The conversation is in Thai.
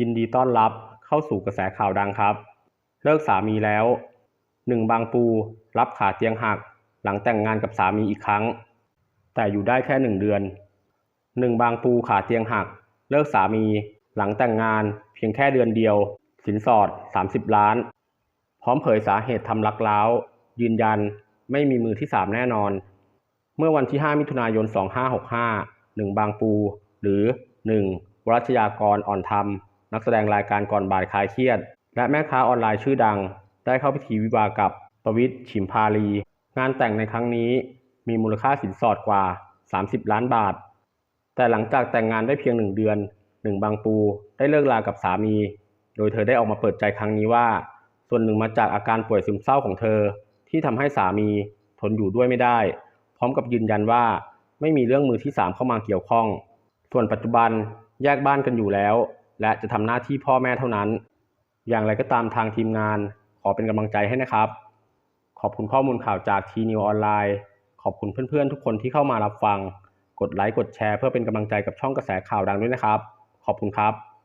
ยินดีต้อนรับเข้าสู่กระแสข่าวดังครับ เลิกสามีแล้วหนึ่งบางปู รับขาเตียงหัก หลังแต่งงานกับสามีอีกครั้ง แต่อยู่ได้แค่หนึ่งเดือนหนึ่งบางปูขาเตียงหัก เลิกสามี หลังแต่งงาน เพียงแค่เดือนเดียว สินสอด 30 ล้าน พร้อมเผยสาเหตุทำลักล้าว ยืนยันไม่มีมือที่สามแน่นอน เมื่อวันที่ 5 มิถุนายน 2565 1บางปู หรือ 1 วรัชยากรอ่อนธรรม นักแสดงรายการก่อนบ่ายคลายเครียด และแม่ค้าออนไลน์ชื่อดัง ได้เข้าพิธีวิวากับประวิตรฉิมพาลี งานแต่งในครั้งนี้มีมูลค่าสินสอดกว่า 30 ล้านบาท แต่หลังจากแต่งงานได้เพียงหนึ่งเดือนหนึ่งบางปูได้เลิกลากับสามี โดยเธอได้ออกมาเปิดใจครั้งนี้ว่า ส่วนหนึ่งมาจากอาการป่วยซึมเศร้าของเธอ ที่ทำให้สามีทนอยู่ด้วยไม่ได้ พร้อมกับยืนยันว่าไม่มีเรื่องมือที่สามเข้ามาเกี่ยวข้อง ส่วนปัจจุบันแยกบ้านกันอยู่แล้ว และจะทำหน้าที่พ่อแม่เท่านั้น อย่างไรก็ตามทางทีมงาน ขอเป็นกำลังใจให้นะครับ ขอบคุณข้อมูลข่าวจากทีนิวออนไลน์ ขอบคุณเพื่อนๆ ทุกคนที่เข้ามารับฟัง กดไลค์ กดแชร์เพื่อเป็นกำลังใจกับช่องกระแสข่าวดังด้วยนะครับ ขอบคุณครับ